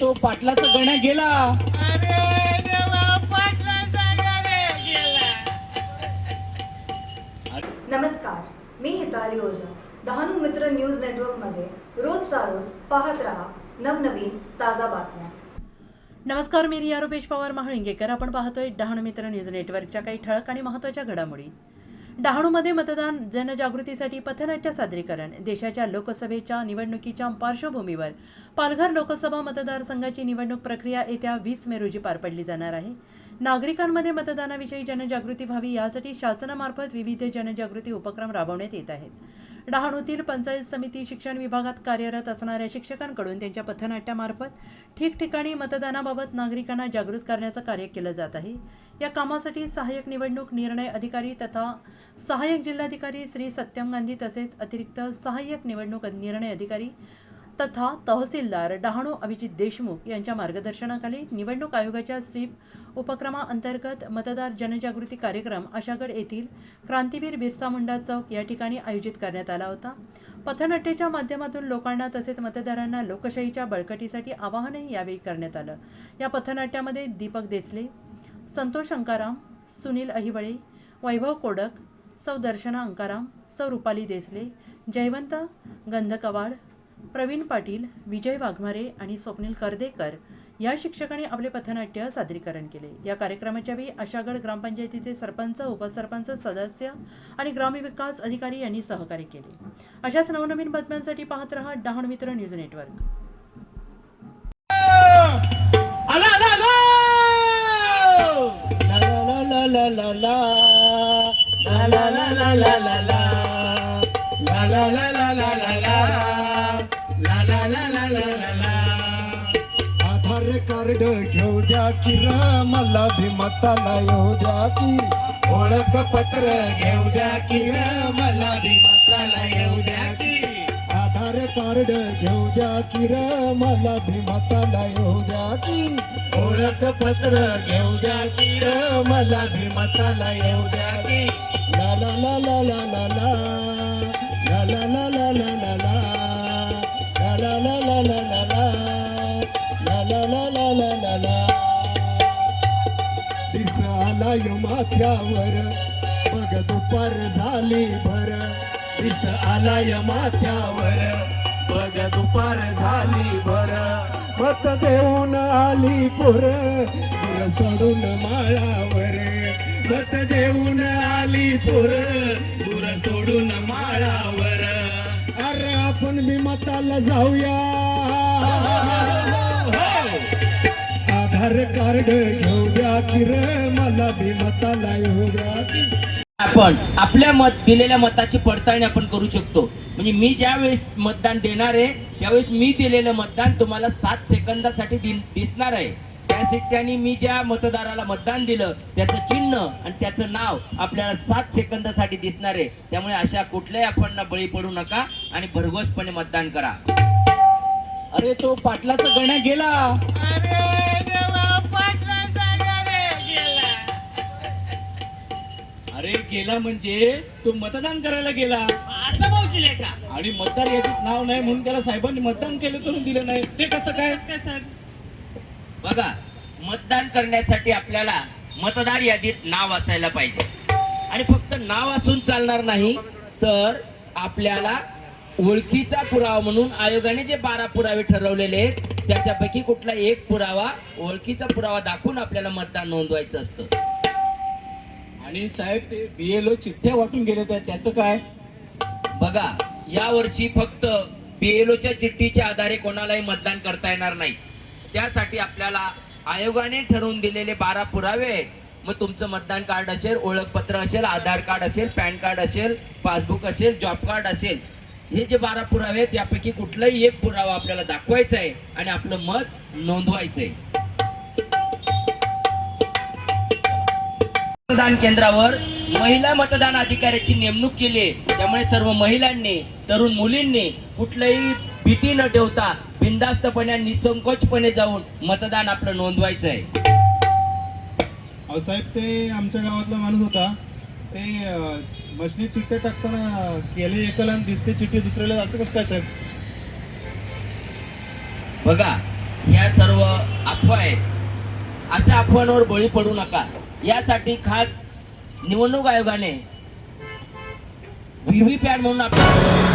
तो पाटलाचा गण्या गेला अरे देवा पाटला जागा रे गेला. नमस्कार मी हिताली ओझा डहाणू मित्र न्यूज नेटवर्कमध्ये रोजचा रोज पाहत रहा नवनवीन ताजा बातम्या. नमस्कार मी रिया रुपेश पवार महाळिंगेकर. आपण पाहतोय डहाणू मित्र न्यूज नेटवर्कच्या काही ठळक आणि महत्त्वाच्या घडामोडी. डहाणूमध्ये मतदान जनजागृतीसाठी पथनाट्य सादरीकरण देशाच्या लोकसभेच्या निवडणुकीच्या पार्श्वभूमीवर पालघर लोकसभा मतदारसंघाची निवडणूक प्रक्रिया येत्या वीस मे रोजी पार पडली जाणार आहे. नागरिकांमध्ये मतदानाविषयी जनजागृती व्हावी यासाठी शासनामार्फत विविध जनजागृती उपक्रम राबवण्यात येत आहेत. डहाणूतील पंचायत समिती शिक्षण विभागात कार्यरत असणाऱ्या शिक्षकांकडून त्यांच्या पथनाट्यामार्फत ठिकठिकाणी मतदानाबाबत नागरिकांना जागृत करण्याचं कार्य केलं जात आहे. या कामासाठी सहाय्यक निवडणूक निर्णय अधिकारी तथा सहाय्यक जिल्हाधिकारी श्री सत्यम गांधी तसेच अतिरिक्त सहाय्यक निवडणूक निर्णय अधिकारी तथा तहसीलदार डहाणू अभिजित देशमुख यांच्या मार्गदर्शनाखाली निवडणूक आयोगाच्या स्वीप उपक्रमाअंतर्गत मतदार जनजागृती कार्यक्रम आशागड येथील क्रांतीवीर बिरसा मुंडा चौक या ठिकाणी आयोजित करण्यात आला होता. पथनाट्याच्या माध्यमातून लोकांना तसेच मतदारांना लोकशाहीच्या बळकटीसाठी आवाहनही यावेळी करण्यात आलं. या पथनाट्यामध्ये दीपक देसले संतोष अंकाराम सुनील अहिवळे वैभव कोडक सौ दर्शना अंकाराम सौ रुपाली देसले जयवंत गंधकवाड प्रवीण पाटील विजय वाघमारे आणि स्वप्नील करदेकर या शिक्षकांनी आपले पथनाट्य सादरीकरण केले या कार्यक्रमाच्या वेळी आशागड ग्रामपंचायतीचे सरपंच उपसरपंच सदस्य आणि ग्रामविकास अधिकारी यांनी सहकार्य केले अशाच नवनवीन बातम्यांसाठी पाहत रहा Dahan Mitra news network la la la la la Aadhaar card घेऊ द्या की मला भीमताला येऊ द्या की ओळख पत्र घेऊ द्या की मला भीमताला येऊ द्या की आधार कार्ड घेऊ द्या की मला भीमताला येऊ द्या की ओळख पत्र घेऊ द्या की मला भीमताला येऊ द्या की ला ला ला ला ला ला ला ला ला ला ला ला ला ला ला ला ला ला दिसालाय माथ्यावर बघ दुपार झाली भर. दिस आलाय माथ्यावर बघ दुपार झाली भर. मत देऊन आली पुर सोडून माळावर. मत देऊन आली पोर पुर सोडून माळावर. अरे आपण मी मताला जाऊया. आधार कार्ड घेऊ द्या की रे मला भी मताला येऊ द्या की. आपण आपल्या मत दिलेल्या मताची पडताळणी आपण करू शकतो. म्हणजे मी ज्यावेळेस मतदान देणार आहे त्यावेळेस मी दिलेलं मतदान तुम्हाला सात सेकंदासाठी दि- दिसणार आहे. त्यासाठी मी ज्या मतदाराला मतदान दिलं त्याचं चिन्ह आणि त्याचं नाव आपल्याला सात सेकंदासाठी दिसणार आहे. त्यामुळे अशा कुठल्याही आपण बळी पडू नका आणि भरघोसपणे मतदान करा. अरे तो पाटलाचा गण्या गेला. अरे गेला. अरे गेला म्हणजे तो मतदान करायला गेला. असं बोल केलंय का? आणि मतदार यादीत नाव नाही म्हणून त्याला साहेबांनी मतदान केलं करून दिलं नाही. ते कसं काय? काय सांग बघा मतदान करण्यासाठी आपल्याला मतदार यादीत नाव असायला पाहिजे. आणि फक्त नाव असून चालणार नाही तर आपल्याला ओळखीचा पुरावा म्हणून आयोगाने जे बारा पुरावे ठरवलेले आहेत त्याच्यापैकी कुठला एक पुरावा ओळखीचा पुरावा दाखवून आपल्याला मतदान नोंदवायचं असतं. आणि साहेब ते बीएलओ चिठ्ठ्या वाटून गेले तर त्याचं काय? बघा यावर्षी फक्त बीएलओच्या चिठ्ठीच्या आधारे कोणालाही मतदान करता येणार नाही. त्यासाठी आपल्याला आयोगाने ठरवून दिलेले बारा पुरावे आहेत. मग तुमचं मतदान कार्ड असेल ओळखपत्र असेल आधार कार्ड असेल पॅन कार्ड असेल पासबुक असेल जॉब कार्ड असेल हे जे बारा पुरावे आहेत यापैकी कुठलाही एक पुरावा आपल्याला दाखवायचा आहे आणि आपलं मत नोंदवायचं आहे मतदान केंद्रावर महिला मतदान अधिकाऱ्याची नेमणूक केली आहे. त्यामुळे सर्व महिलांनी तरुण मुलींनी कुठल्याही भीती न ठेवता बिंदास्तपणे निसंकोचपणे जाऊन मतदान आपलं नोंदवायचं आहे साहेब ते आमच्या गावातला माणूस होता. ते मशनी चिठ्ठ्या टाकताना केले एकल आणि दिसते चिठ्ठी दुसऱ्याला असं कसं काय साहेब? बघा ह्या सर्व अफवा आहेत. अशा अफवांवर बळी पडू नका. यासाठी खास निवडणूक आयोगाने व्ही व्ही म्हणून आपण